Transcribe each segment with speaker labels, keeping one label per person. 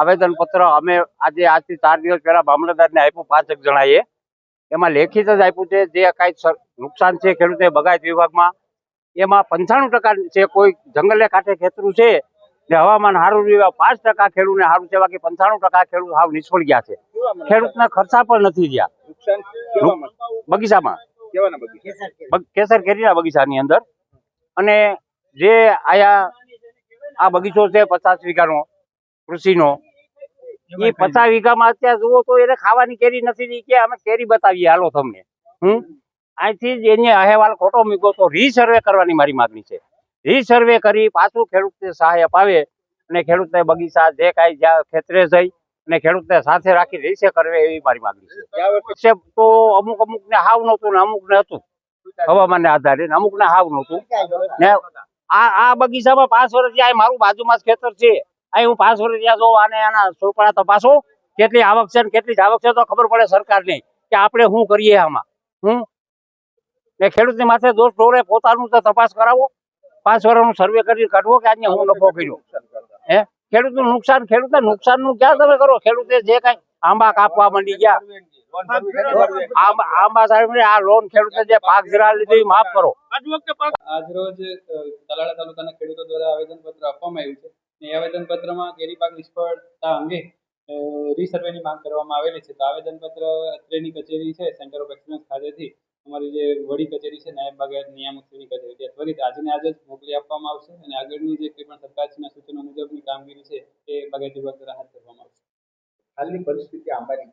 Speaker 1: આવેદન પત્ર અમે આજે આજથી ચાર દિવસ પહેલા મામલતદારને આપ્યું પાંચેક જણાએ. એમાં લેખિત જ આપ્યું છે જે કાંઈ નુકસાન છે ખેડૂતે બગાયત વિભાગમાં. એમાં પંચાણું ટકા છે કોઈ જંગલે કાંઠે ખેતરું છે ને હવામાન સારું રહ્યું પાંચ ટકા ખેડૂતને સારું છે બાકી પંચાણું ટકા ખેડૂત હાવ નિષ્ફળ ગયા છે. ખેડૂતના ખર્ચા પણ નથી રહ્યા? બગીચામાં.
Speaker 2: બગીચા?
Speaker 1: બગ- કેસર કેરીના બગીચાની અંદર. અને જે આયા આ બગીચો છે પચાસ વીઘાનો કૃષિનો. એ પચાસ વીઘામાં અત્યારે જુઓ તો એને ખાવાની કેરી નથી કે અમે કેરી બતાવીએ હાલો તમને. હમ? અહીંથી જ એને અહેવાલ ખોટો મૂક્યો તો રીસર્વે કરવાની મારી માગણી છે. રીસર્વે કરી પાછું ખેડૂતને સહાય અપાવે અને ખેડૂતને બગીચા જે કાંઈ જ્યાં ખેતરે જઈ અને ખેડૂતને સાથે રાખી રીસે કરવે એવી મારી માગણી છે. તો અમુક અમુક ને હાવ નહોતું ને અમુક ને હતું. હવામાનને આધારે અમુક ને હાવ નહોતું. ને આ આ બગીચામાં પાંચ વર્ષ જ્યાં મારું બાજુમાં જ ખેતર છે. અહીં હું પાંચસો રૂપિયા જોઉં અને આના સોપડા તપાસો કેટલી આવક છે ને કેટલી જ આવક છે તો ખબર પડે સરકારને કે આપણે શું કરીએ આમાં. હું ને ખેડૂતની માથે દોષ ઢોરે પોતાનું તો તપાસ કરાવો. પાંચ વર્ષનું સર્વે કરી કાઢવો કે આજે હું નફો કર્યો. હે? ખેડૂતનું નુકસાન ખેડૂતને નુકસાનનું ક્યાં તમે કરો? ખેડૂતે જે કાંઈ આંબા કાપવા માંડી ગયા. આંબા આંબા સાહેબ આ લોન ખેડૂતે જે પાક જરા લીધી માફ કરો.
Speaker 3: આજ રોજ તાલાળા તાલુકાના ખેડૂતો દ્વારા આવેદનપત્ર આપવામાં આવ્યું છે. એ આવેદનપત્રમાં કેરી પાક નિષ્ફળતા અંગે રીસર્વેની માંગ કરવામાં આવેલી છે. તો આવેદનપત્ર અત્રેની કચેરી છે સેન્ટર ઓફ એક્સલન્સ ખાતેથી અમારી જે વડી કચેરી છે નાયબ બાગાયત નિયામકશ્રીની કચેરી. ત્યાં ત્વરિત આજને આજે જ મોકલી આપવામાં આવશે અને આગળની જે કંઈ પણ સરકારશ્રીના સૂચનો મુજબની કામગીરી છે એ બાગાયત વિભાગ દ્વારા હાથ ધરવામાં આવશે.
Speaker 2: હાલની પરિસ્થિતિ આંબાની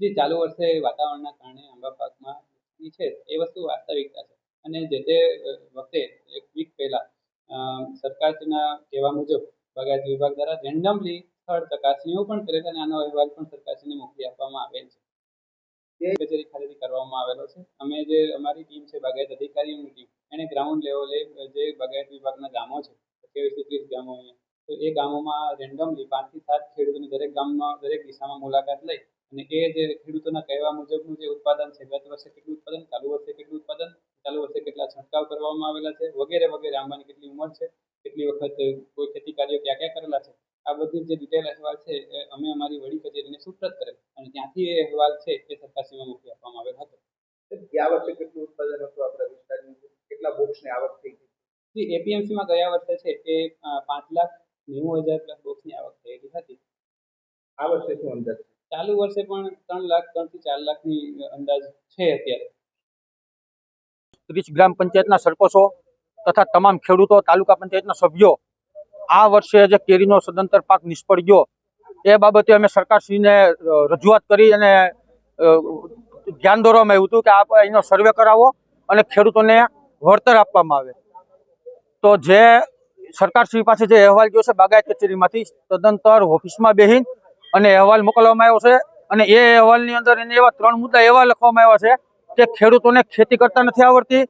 Speaker 3: જે ચાલુ વર્ષે વાતાવરણના કારણે આંબા પાકમાં છે એ વસ્તુ વાસ્તવિકતા છે. અને જે તે વખતે એક વીક પહેલા સરકારના કહેવા મુજબ બાગાયત વિભાગ દ્વારા રેન્ડમલી સ્થળ ચકાસણીઓ પણ કરેલ અને આનો અહેવાલ પણ સરકારશ્રીને મોકલી આપવામાં આવેલ છે. તે કચેરી ખાતેથી કરવામાં આવેલો છે. અમે જે અમારી ટીમ છે, બાગાયત અધિકારીઓની ટીમ એણે ગ્રાઉન્ડ લેવલે જે બાગાયત વિભાગના ગામો છે ત્રેવીસથી ત્રીસ ગામો અહીંયા, તો એ ગામોમાં રેન્ડમલી પાંચથી સાત ખેડૂતોની દરેક ગામમાં, દરેક દિશામાં મુલાકાત લઈ અને એ જે ખેડૂતોના કહેવા મુજબનું જે ઉત્પાદન છે, ગત વર્ષે કેટલું ઉત્પાદન, ચાલુ વર્ષે કેટલું ઉત્પાદન, ચાલુ વર્ષે કેટલા છંટકાવ કરવામાં આવેલા છે, વગેરે વગેરે આંબાની કેટલી ઉંમર છે કેટલી વખત કોઈ ખેતી કાર્યો ક્યાં ક્યાં કરેલા છે આ બધી જે ડિટેલ અહેવાલ છે અમે અમારી વડી કચેરીને સુપ્રત કરેલ. અને ત્યાંથી એ અહેવાલ છે એ સરકારશ્રીમાં મોકલી આપવામાં આવેલ હતો.
Speaker 2: ગયા વર્ષે કેટલું ઉત્પાદન હતું આપણા વિસ્તારની? કેટલા બોક્સની આવક થઈ હતી
Speaker 3: જે એપીએમસીમાં ગયા વર્ષે છે એ પાંચ લાખ નેવું હજાર પ્લસ બોક્સની આવક થયેલી હતી.
Speaker 2: આ વર્ષે શું અંદાજ?
Speaker 3: ચાલુ વર્ષે પણ ત્રણ લાખ ત્રણથી ચાર લાખની અંદાજ છે અત્યારે.
Speaker 4: ત્રીસ ગ્રામ પંચાયતના સરપંચો તથા તમામ ખેડૂતો તાલુકા પંચાયતના સભ્યો આ વર્ષે જે કેરીનો સદંતર પાક નિષ્ફળ ગયો એ બાબતે અમે સરકારશ્રીને રજૂઆત કરી અને ધ્યાન દોરવામાં આવ્યું હતું કે આપ એનો સર્વે કરાવો અને ખેડૂતોને વળતર આપવામાં આવે. તો જે સરકારશ્રી પાસે જે અહેવાલ ગયો છે બાગાયત કચેરીમાંથી તદંતર ઓફિસમાં બેહીન અને અહેવાલ મોકલવામાં આવ્યો છે અને એ અહેવાલની અંદર એને એવા ત્રણ મુદ્દા એવા લખવામાં આવ્યા છે કે ખેડૂતોને ખેતી કરતા નથી આવડતી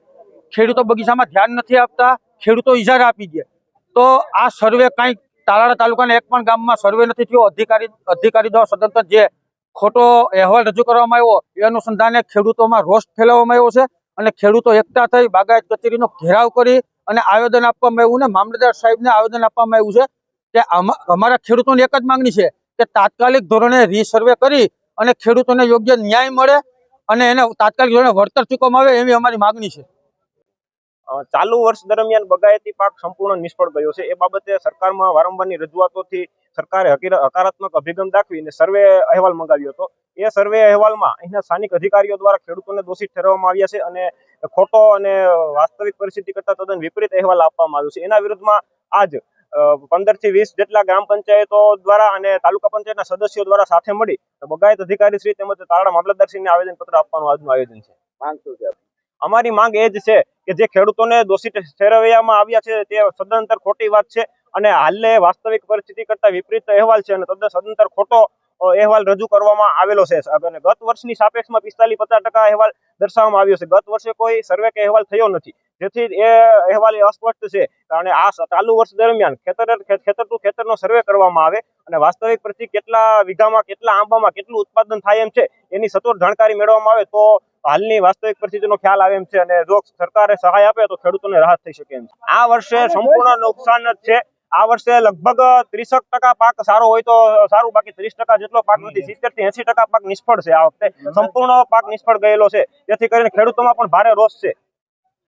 Speaker 4: ખેડૂતો બગીચામાં ધ્યાન નથી આપતા, ખેડૂતો ઇજારા આપી દે. તો આ સર્વે કંઈક તાલાળા તાલુકાના એક પણ ગામમાં સર્વે નથી થયો. અધિકારી અધિકારી દ્વારા સદંતર જે ખોટો અહેવાલ રજૂ કરવામાં આવ્યો, એ અનુસંધાને ખેડૂતોમાં રોષ ફેલાવવામાં આવ્યો છે અને ખેડૂતો એકઠા થઈ બાગાયત કચેરીનો ઘેરાવ કરી અને આવેદન આપવામાં આવ્યું ને મામલતદાર સાહેબને આવેદન આપવામાં આવ્યું છે કે અમારા ખેડૂતોની એક જ માંગણી છે કે તાત્કાલિક ધોરણે રીસર્વે કરી અને ખેડૂતોને યોગ્ય ન્યાય મળે અને એને તાત્કાલિક ધોરણે વળતર ચૂકવવામાં આવે એવી અમારી માંગણી છે.
Speaker 5: ચાલુ વર્ષ દરમિયાન બગાયતી પાક સંપૂર્ણ નિષ્ફળ ગયો છે. એ બાબતે સરકારમાં વારંવારની રજૂઆતોથી સરકારે હકીર- હકારાત્મક અભિગમ દાખવીને સર્વે અહેવાલ મંગાવ્યો હતો. એ સર્વે અહેવાલમાં અહીંના સ્થાનિક અધિકારીઓ દ્વારા ખેડૂતોને દોષિત ઠેરવવામાં આવ્યા છે અને ખોટો અને વાસ્તવિક પરિસ્થિતિ કરતા તદ્દન વિપરીત અહેવાલ આપવામાં આવ્યો છે. એના વિરુદ્ધમાં આજ પંદરથી વીસ જેટલા ગ્રામ પંચાયતો દ્વારા અને તાલુકા પંચાયતના સદસ્યો દ્વારા સાથે મળી બગાયત અધિકારી શ્રી તેમજ તારડા મામલતદારશ્રીને આવેદન પત્ર આપવાનું આજનું આયોજન છે.
Speaker 2: માંગ શું છે?
Speaker 5: અમારી માંગ એ જ છે કે જે ખેડૂતોને દોષિત ઠેરવવામાં આવ્યા છે તે સદંતર ખોટી વાત છે. અને હાલે વાસ્તવિક પરિસ્થિતિ કરતા વિપરીત અહેવાલ છે અને સદંતર ખોટો અહેવાલ રજૂ કરવામાં આવેલો છે. અને ગત વર્ષની સાપેક્ષમાં પિસ્તાલીસ પચાસ ટકા અહેવાલ દર્શાવવામાં આવ્યો છે. ગત વર્ષે કોઈ સર્વે કે અહેવાલ થયો નથી. જેથી એ અહેવાલ અસ્પષ્ટ છે. અને આ ચાલુ વર્ષ દરમિયાન ખેતર ખેતર ટુ ખેતરનો સર્વે કરવામાં આવે અને વાસ્તવિક પ્રતિ કેટલા વીઘામાં, કેટલા આંબામાં કેટલું ઉત્પાદન થાય એમ છે, એની સચોટ જાણકારી મેળવવામાં આવે તો હાલની વાસ્તવિક પરિસ્થિતિનો ખ્યાલ આવે એમ છે. અને જો સરકારે સહાય આપે તો ખેડૂતોને રાહત થઈ શકે એમ છે. આ વર્ષે સંપૂર્ણ નુકસાન જ છે. આ વર્ષે લગભગ ત્રીસક ટકા પાક સારો હોય તો સારું બાકી ત્રીસ ટકા જેટલો પાક નથી સિત્તેરથી એસી ટકા પાક નિષ્ફળ છે આ વખતે. સંપૂર્ણ પાક નિષ્ફળ ગયેલો છે. જેથી કરીને ખેડૂતોમાં પણ ભારે રોષ છે.